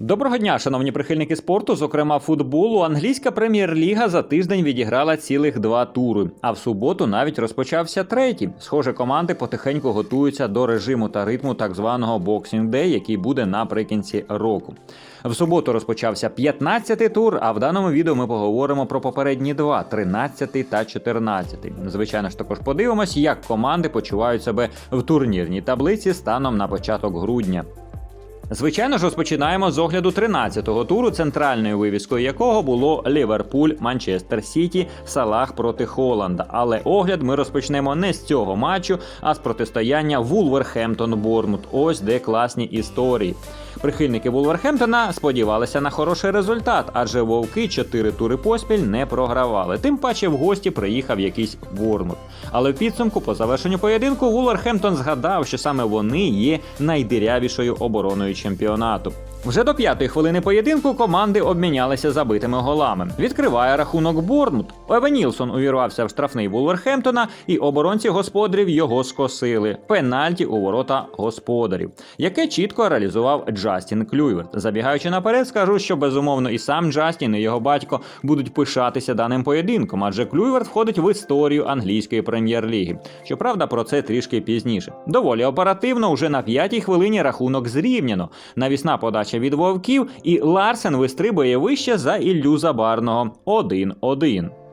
Доброго дня, шановні прихильники спорту, зокрема футболу. Англійська прем'єр-ліга за тиждень відіграла цілих два тури. А в суботу навіть розпочався третій. Схоже, команди потихеньку готуються до режиму та ритму так званого Boxing Day, який буде наприкінці року. В суботу розпочався 15-й тур. А в даному відео ми поговоримо про попередні два 13-й та 14-й. Звичайно ж, також подивимось, як команди почувають себе в турнірній таблиці станом на початок грудня. Звичайно ж, розпочинаємо з огляду 13-го туру, центральною вивіскою якого було Ліверпуль, Манчестер Сіті, Салах проти Холланда. Але огляд ми розпочнемо не з цього матчу, а з протистояння Вулверхемптон Бормут. Ось де класні історії. Прихильники Вулверхемптона сподівалися на хороший результат, адже вовки 4 тури поспіль не програвали. Тим паче в гості приїхав якийсь Бормут. Але в підсумку, по завершенню поєдинку, Вулверхемптон згадав, що саме вони є найдирявішою обороною чемпіонату. Вже до п'ятої хвилини поєдинку команди обмінялися забитими голами. Відкриває рахунок Борнмут. Еве Нілсон увірвався в штрафний Вулверхемптона, і оборонці господарів його скосили. Пенальті у ворота господарів, яке чітко реалізував Джастін Клюйверт. Забігаючи наперед, скажу, що безумовно і сам Джастін, і його батько будуть пишатися даним поєдинком, адже Клюйверт входить в історію англійської прем'єр-ліги. Щоправда, про це трішки пізніше. Доволі оперативно, уже на п'ятій хвилині рахунок зрівняно. Навісна подача від вовків, і Ларсен вистрибує вище за Іллю Забарного 1-1.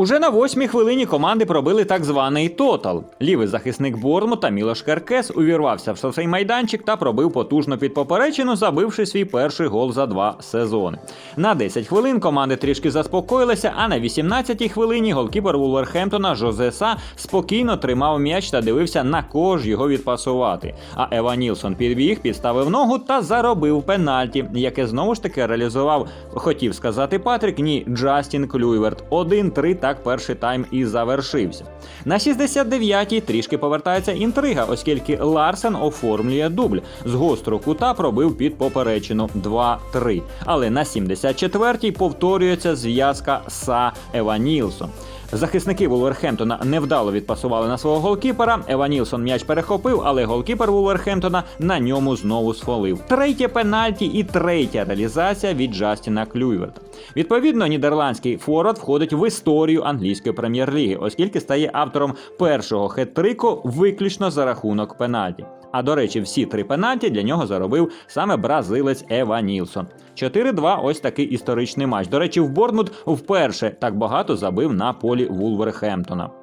Уже на восьмій хвилині команди пробили так званий тотал. Лівий захисник Бормута Мілош Керкес увірвався в шосей майданчик та пробив потужно під поперечину, забивши свій перший гол за два сезони. На 10 хвилин команди трішки заспокоїлися, а на 18-й хвилині голкіпер Вулверхемптона Жозеса спокійно тримав м'яч та дивився на кого ж його відпасувати. А Ева Нілсон підбіг, підставив ногу та заробив пенальті, яке знову ж таки реалізував, хотів сказати Патрік, ні, Джастін Клюйверт. 1-3 так перший тайм і завершився. На 69-й трішки повертається інтрига, оскільки Ларсен оформлює дубль. З гостру кута пробив під поперечину 2-3. Але на 74-й повторюється зв'язка Са Ева Нілсон. Захисники Вулверхемптона невдало відпасували на свого голкіпера. Ева Нілсон м'яч перехопив, але голкіпер Вулверхемптона на ньому знову сфолив. Третє пенальті і третя реалізація від Джастіна Клюйверта. Відповідно, нідерландський форвард входить в історію англійської прем'єр-ліги, оскільки стає автором першого хет-трику виключно за рахунок пенальті. А до речі, всі три пенальті для нього заробив саме бразилець Ева Нілсон. 4-2 ось такий історичний матч. До речі, в Борнмут вперше так багато забив на полі Вулверхемптона.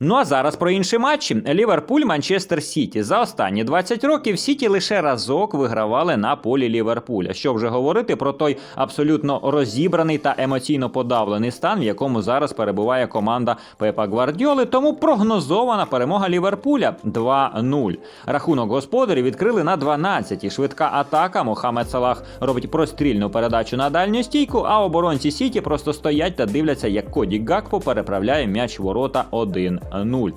Ну а зараз про інші матчі: Ліверпуль, Манчестер Сіті. За останні 20 років Сіті лише разок вигравали на полі Ліверпуля. Що вже говорити про той абсолютно розібраний та емоційно подавлений стан, в якому зараз перебуває команда Пепа Гвардіоли. Тому прогнозована перемога Ліверпуля 2-0. Рахунок господарів відкрили на 12-й. Швидка атака. Мохамед Салах робить прострільну передачу на дальню стійку. А оборонці Сіті просто стоять та дивляться, як Коді Гакпо переправляє м'яч ворота 1 0.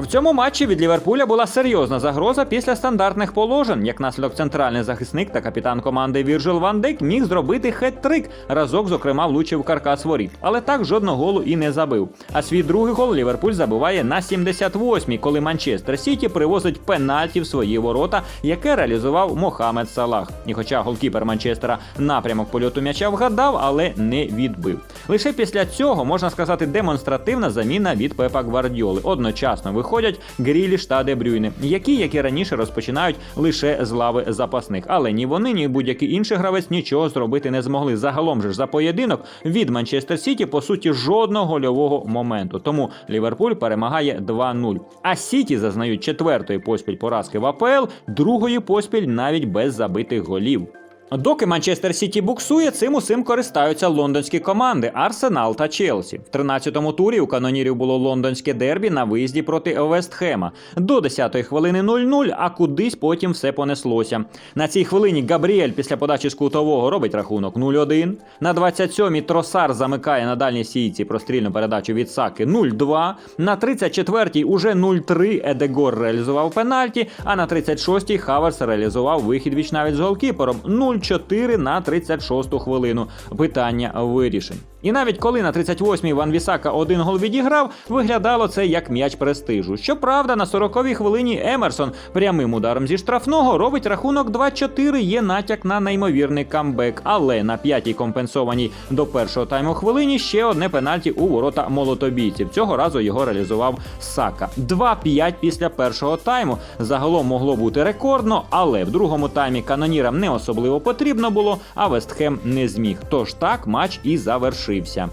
В цьому матчі від Ліверпуля була серйозна загроза після стандартних положень. Як наслідок центральний захисник та капітан команди Вірджил Ван Дейк міг зробити хет-трик. Разок, зокрема, влучив каркас воріт. Але так жодного голу і не забив. А свій другий гол Ліверпуль забиває на 78-й, коли Манчестер Сіті привозить пенальті в свої ворота, яке реалізував Мохамед Салах. І хоча голкіпер Манчестера напрямок польоту м'яча вгадав, але не відбив. Лише після цього можна сказати демонстративна заміна від Пепа Гвардіоли. Одночасно виходять Гріліш та Дебрюйне, які, як і раніше, розпочинають лише з лави запасних. Але ні вони, ні будь-який інший гравець нічого зробити не змогли. Загалом же ж за поєдинок від Манчестер Сіті по суті жодного гольового моменту. Тому Ліверпуль перемагає 2-0. А Сіті зазнають четвертої поспіль поразки в АПЛ, другої поспіль навіть без забитих голів. Доки Манчестер Сіті буксує, цим усім користаються лондонські команди Арсенал та Челсі. В 13-му турі у канонірів було лондонське дербі на виїзді проти Вестхема. До 10-ї хвилини 0-0, а кудись потім все понеслося. На цій хвилині Габріель після подачі з кутового робить рахунок 0-1. На 27-й Тросар замикає на дальній сійці прострільну передачу від Саки 0-2. На 34-й уже 0-3 Едегор реалізував пенальті, а на 36-й Хаверс реалізував вихід віч навіть з голкіпером 0 0-4 на 36-ту хвилину. Питання вирішень. І навіть коли на 38-й Ван Вісака один гол відіграв, виглядало це як м'яч престижу. Щоправда, на 40-й хвилині Емерсон прямим ударом зі штрафного робить рахунок 2-4, є натяк на неймовірний камбек. Але на п'ятій компенсованій до першого тайму хвилині ще одне пенальті у ворота молотобійців. Цього разу його реалізував Сака. 2-5 після першого тайму. Загалом могло бути рекордно, але в другому таймі канонірам не особливо потрібно було, а Вестхем не зміг. Тож так матч і завершився.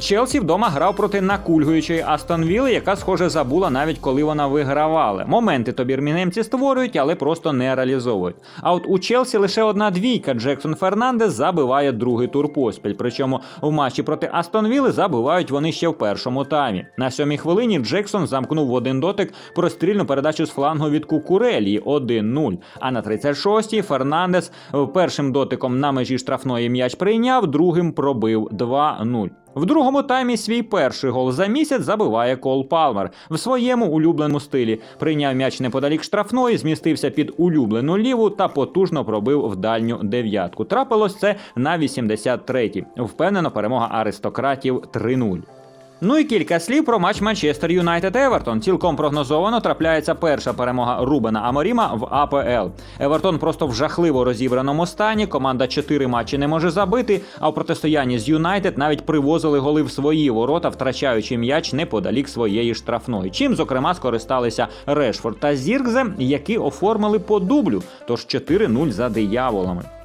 Челсі вдома грав проти накульгуючої Астон Вілли, яка, схоже, забула навіть коли вона вигравала. Моменти то бірмінемці створюють, але просто не реалізовують. А от у Челсі лише одна двійка. Джексон Фернандес забиває другий тур поспіль. Причому в матчі проти Астон Вілли забивають вони ще в першому таймі. На сьомій хвилині Джексон замкнув в один дотик прострільну передачу з флангу від Кукурелії 1-0. А на 36-й Фернандес першим дотиком на межі штрафної м'яч прийняв, другим пробив 2-0. В другому таймі свій перший гол за місяць забиває Кол Палмер в своєму улюбленому стилі. Прийняв м'яч неподалік штрафної, змістився під улюблену ліву та потужно пробив в дальню дев'ятку. Трапилось це на 83-й. Впевнено, перемога аристократів 3-0. Ну і кілька слів про матч Манчестер Юнайтед Евертон. Цілком прогнозовано трапляється перша перемога Рубена Аморіма в АПЛ. Евертон просто в жахливо розібраному стані. Команда чотири матчі не може забити. А в протистоянні з Юнайтед навіть привозили голи в свої ворота, втрачаючи м'яч неподалік своєї штрафної. Чим, зокрема, скористалися Решфорд та Зіркзе, які оформили по дублю. Тож 4-0 за дияволами.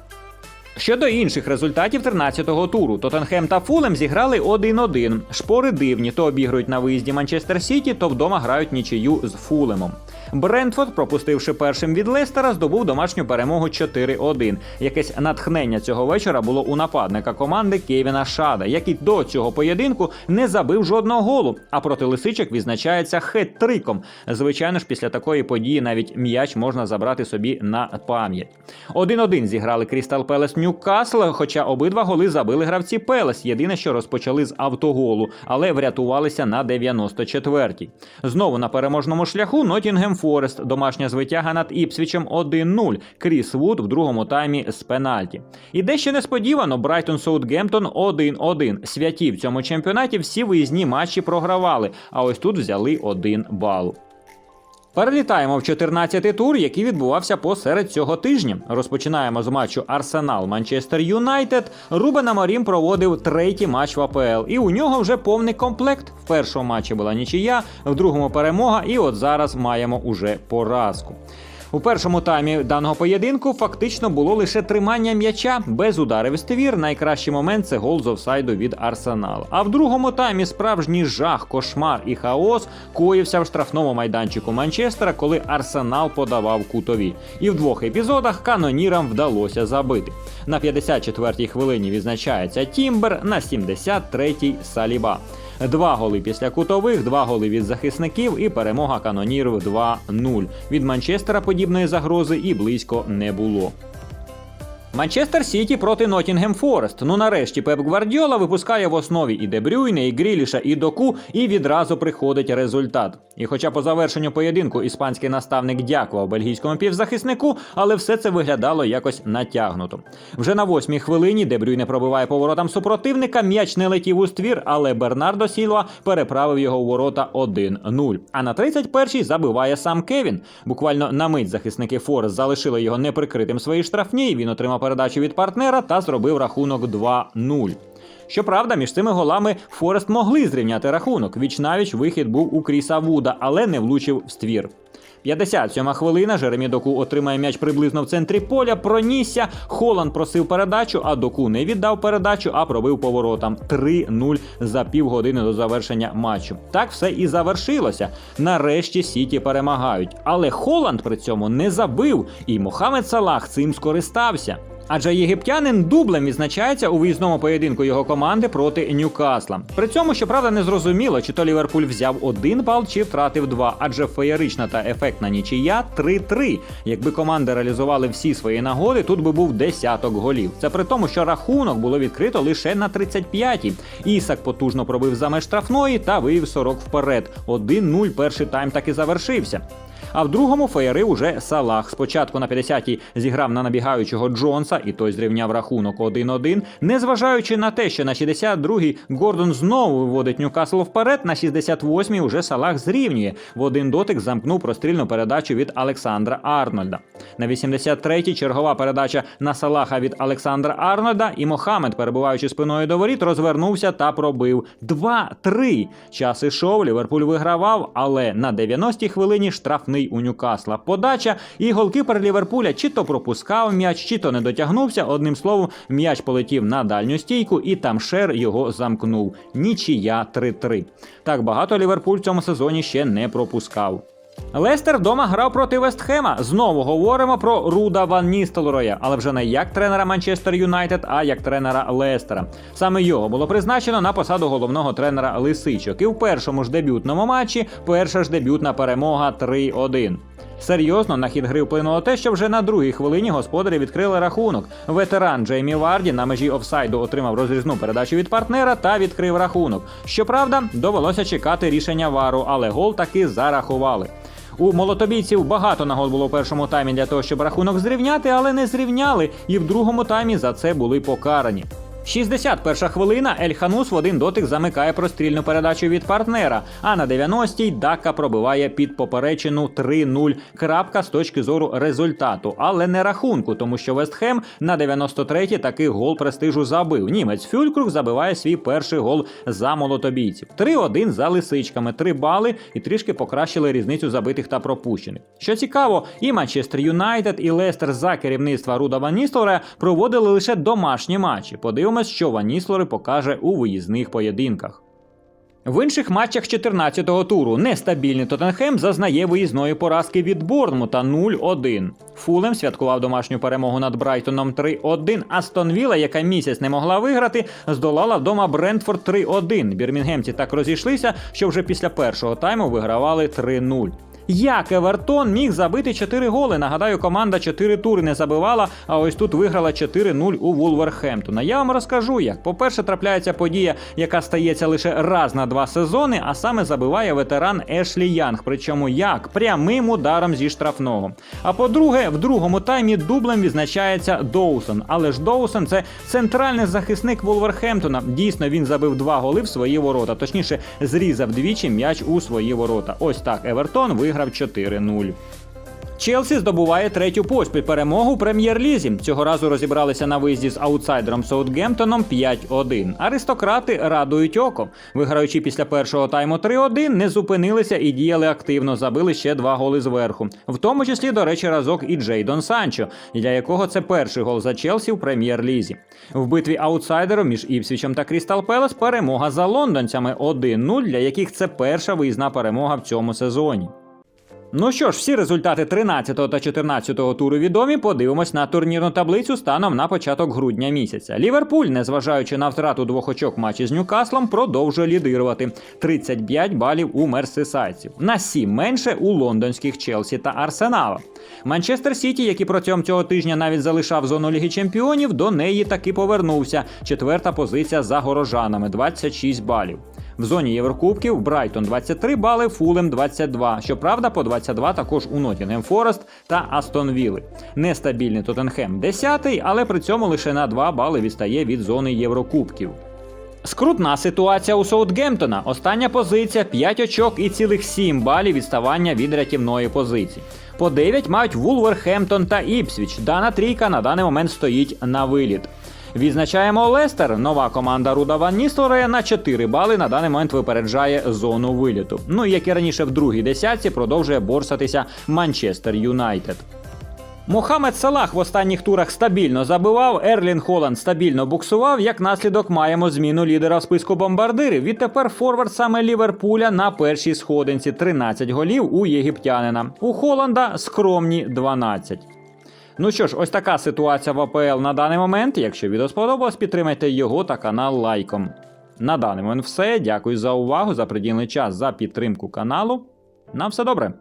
Щодо інших результатів 13-го туру, Тоттенхем та Фулем зіграли 1-1. Шпори дивні, то обігрують на виїзді Манчестер Сіті, то вдома грають нічию з Фулемом. Брентфорд, пропустивши першим від Лестера, здобув домашню перемогу 4-1. Якесь натхнення цього вечора було у нападника команди Кевіна Шада, який до цього поєдинку не забив жодного голу. А проти лисичок відзначається хет-триком. Звичайно ж, після такої події навіть м'яч можна забрати собі на пам'ять. 1-1 зіграли Крістал Пелес Ньюкасл, хоча обидва голи забили гравці Пелес. Єдине, що розпочали з автоголу, але врятувалися на 94-й. Знову на переможному шляху Нотінгем Форест. Домашня звитяга над Іпсвічем 1-0. Кріс Вуд в другому таймі з пенальті. І дещо несподівано Брайтон Саутгемптон 1-1. Святі в цьому чемпіонаті всі виїзні матчі програвали, а ось тут взяли один бал. Перелітаємо в 14-й тур, який відбувався посеред цього тижня. Розпочинаємо з матчу Арсенал Манчестер Юнайтед. Рубен морім проводив третій матч в АПЛ, і у нього вже повний комплект. В першому матчі була нічия, в другому перемога, і от зараз маємо уже поразку. У першому таймі даного поєдинку фактично було лише тримання м'яча без ударів ствір. Найкращий момент це гол з офсайду від Арсенал. А в другому таймі справжній жах, кошмар і хаос коївся в штрафному майданчику Манчестера, коли Арсенал подавав кутові. І в двох епізодах канонірам вдалося забити. На 54-й хвилині відзначається Тімбер, на 73-й Саліба. Два голи після кутових, два голи від захисників і перемога канонірів 2-0. Від Манчестера подібної загрози і близько не було. Манчестер Сіті проти Нотінгем Форест. Ну нарешті Пеп Гвардіола випускає в основі і Дебрюйне, і Гріліша, і Доку, і відразу приходить результат. І хоча по завершенню поєдинку іспанський наставник дякував бельгійському півзахиснику, але все це виглядало якось натягнуто. Вже на восьмій хвилині Дебрюйне пробиває поворотам супротивника, м'яч не летів у ствір, але Бернардо Сілва переправив його у ворота 1-0. А на 31-й забиває сам Кевін. Буквально на мить захисники Форест залишили його неприкритим свої штрафні. і Він отримав передачу від партнера та зробив рахунок 2-0. Щоправда, між цими голами Форест могли зрівняти рахунок. Віч навіч вихід був у Кріса Вуда, але не влучив в ствір. 57 хвилина. Жеремі Доку отримає м'яч приблизно в центрі поля. Пронісся. Холанд просив передачу, а Доку не віддав передачу, а пробив поворотам 3-0 за півгодини до завершення матчу. Так все і завершилося. Нарешті Сіті перемагають. Але Холанд при цьому не забив, і Мохамед Салах цим скористався. Адже єгиптянин дублем відзначається у виїзному поєдинку його команди проти Ньюкасла. При цьому, щоправда, не зрозуміло, чи то Ліверпуль взяв один бал, чи втратив два, адже феєрична та ефектна нічия 3-3. Якби команди реалізували всі свої нагоди, тут би був десяток голів. Це при тому, що рахунок було відкрито лише на 35-й. Ісак потужно пробив за меж штрафної та вивів 40 вперед. 1-0 перший тайм так і завершився. А в другому феєрив уже Салах. Спочатку на 50-й зіграв на набігаючого Джонса, і той зрівняв рахунок 1-1. Незважаючи на те, що на 62-й Гордон знову виводить Ньюкасл вперед, на 68-й уже Салах зрівнює. В один дотик замкнув прострільну передачу від Олександра Арнольда. На 83-й чергова передача на Салаха від Олександра Арнольда, і Мохамед, перебуваючи спиною до воріт, розвернувся та пробив 2-3. Час ішов, Ліверпуль вигравав, але на 90-й хвилині штрафний у Ньюкасла. Подача і голкіпер Ліверпуля чи то пропускав м'яч, чи то не дотягнувся. Одним словом, м'яч полетів на дальню стійку, і там шер його замкнув. Нічия 3-3. Так багато Ліверпуль в цьому сезоні ще не пропускав. Лестер вдома грав проти Вестхема. Знову говоримо про Руда Ван Ністелроя, але вже не як тренера Манчестер Юнайтед, а як тренера Лестера. Саме його було призначено на посаду головного тренера Лисичок. І в першому ж дебютному матчі перша ж дебютна перемога 3-1. Серйозно на хід гри вплинуло те, що вже на другій хвилині господарі відкрили рахунок. Ветеран Джеймі Варді на межі офсайду отримав розрізну передачу від партнера та відкрив рахунок. Щоправда, довелося чекати рішення вару, але гол таки зарахували. У молотобійців багато нагод було в першому таймі для того, щоб рахунок зрівняти, але не зрівняли, і в другому таймі за це були покарані. 61 хвилина Ель Ханус в один дотик замикає прострільну передачу від партнера. А на 90-й Дака пробиває під поперечину 3-0. Крапка з точки зору результату, але не рахунку, тому що Вестхем на 93-й такий гол престижу забив. Німець Фюлькруг забиває свій перший гол за молотобійців. 3-1 за лисичками, 3 бали і трішки покращили різницю забитих та пропущених. Що цікаво, і Манчестер Юнайтед, і Лестер за керівництва Руда Ван Ністелрooя проводили лише домашні матчі. Подивимось, що Ван Ністелрой покаже у виїзних поєдинках. В інших матчах 14-го туру нестабільний Тоттенхем зазнає виїзної поразки від Борнмута 0-1. Фулем святкував домашню перемогу над Брайтоном 3-1. Астон Вілла, яка місяць не могла виграти, здолала вдома Брентфорд 3-1. Бірмінгемці так розійшлися, що вже після першого тайму вигравали 3-0. Як Евертон міг забити 4 голи? Нагадаю, команда 4 тури не забивала, а ось тут виграла 4-0 у Вулверхемптона. Я вам розкажу, як. По-перше, трапляється подія, яка стається лише раз на два сезони, а саме забиває ветеран Ешлі Янг. Причому як прямим ударом зі штрафного. А по-друге, в другому таймі дублем відзначається Доусон. Але ж Доусон це центральний захисник Вулверхемптона. Дійсно, він забив два голи в свої ворота. Точніше, зрізав двічі м'яч у свої ворота. Ось так Евертон виграв 4-0. Челсі здобуває третю поспіль перемогу у прем'єр-лізі. Цього разу розібралися на виїзді з аутсайдером Саутгемптоном 5-1. Аристократи радують око. Виграючи після першого тайму 3-1, не зупинилися і діяли активно. Забили ще два голи зверху. В тому числі, до речі, разок і Джейдон Санчо, для якого це перший гол за Челсі в прем'єр-лізі. В битві аутсайдерів між Іпсвічем та Крістал Пелес перемога за лондонцями 1-0, для яких це перша виїзна перемога в цьому сезоні. Ну що ж, всі результати 13 та 14 туру відомі. Подивимось на турнірну таблицю станом на початок грудня місяця. Ліверпуль, незважаючи на втрату двох очок в матчі з Ньюкаслом, продовжує лідирувати 35 балів у мерсисайців. На 7 менше у лондонських Челсі та Арсенала. Манчестер Сіті, який протягом цього тижня навіть залишав зону Ліги Чемпіонів, до неї таки повернувся. Четверта позиція за горожанами 26 балів. В зоні Єврокубків Брайтон 23 бали, Фулем 22. Щоправда, по 22 також у Нотінгем Форест та Астон Вілли. Нестабільний Тоттенхем 10, але при цьому лише на 2 бали відстає від зони Єврокубків. Скрутна ситуація у Саутгемптона. Остання позиція 5 очок і цілих 7 балів відставання від рятівної позиції. По 9 мають Вулверхемптон та Іпсвіч. Дана трійка на даний момент стоїть на виліт. Відзначаємо Лестер. Нова команда Руда Ван Ністелрooя на 4 бали на даний момент випереджає зону виліту. Ну і як і раніше в другій десятці продовжує борсатися Манчестер Юнайтед. Мохамед Салах в останніх турах стабільно забивав, Ерлін Холланд стабільно буксував. Як наслідок маємо зміну лідера в списку бомбардирів. Відтепер форвард саме Ліверпуля на першій сходинці 13 голів у єгиптянина. У Холланда скромні 12. Ну що ж, ось така ситуація в АПЛ на даний момент. Якщо відео сподобалось, підтримайте його та канал лайком. На даний момент все. Дякую за увагу, за приділений час, за підтримку каналу. На все добре.